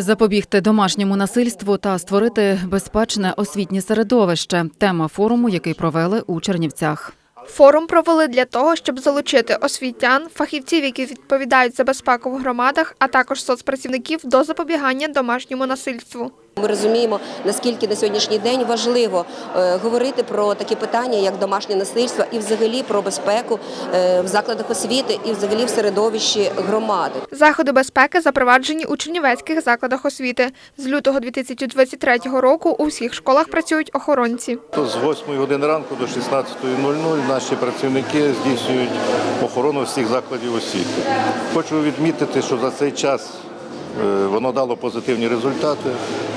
Запобігти домашньому насильству та створити безпечне освітнє середовище тема форуму, який провели у Чернівцях. Форум провели для того, щоб залучити освітян, фахівців, які відповідають за безпеку в громадах, а також соцпрацівників до запобігання домашньому насильству. Ми розуміємо, наскільки на сьогоднішній день важливо е, говорити про такі питання, як домашнє насильство, і взагалі про безпеку е, в закладах освіти, і взагалі в середовищі громади. Заходи безпеки запроваджені у чернівецьких закладах освіти. З лютого 2023 року у всіх школах працюють охоронці. З 8 години ранку до 16.00 наші працівники здійснюють охорону всіх закладів освіти. Хочу відмітити, що за цей час е, воно дало позитивні результати.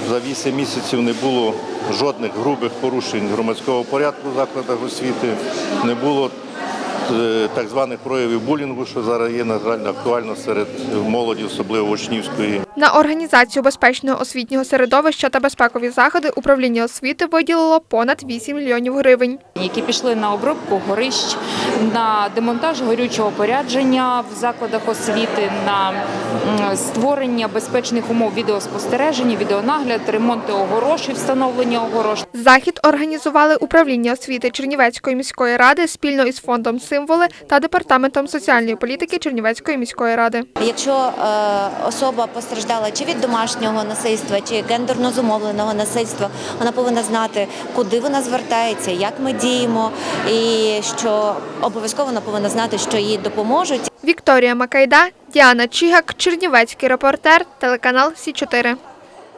За 8 місяців не було жодних грубих порушень громадського порядку в закладах освіти, не було так званих проявів булінгу, що зараз є на жаль актуально серед молоді, особливо учнівської. На організацію безпечного освітнього середовища та безпекові заходи управління освіти виділило понад 8 мільйонів гривень. які пішли на обробку горищ, на демонтаж горючого порядження в закладах освіти, на створення безпечних умов відеоспостереження, відеонагляд, ремонти огорош і встановлення огорош. Захід організували управління освіти Чернівецької міської ради спільно із фондом Символи та департаментом соціальної політики Чернівецької міської ради. Якщо е, особа постраждала чи від домашнього насильства, чи гендерно зумовленого насильства, вона повинна знати, куди вона звертається, як ми діємо, і що обов'язково вона повинна знати, що їй допоможуть. Вікторія Макайда, Діана Чігак, Чернівецький репортер, телеканал Сі 4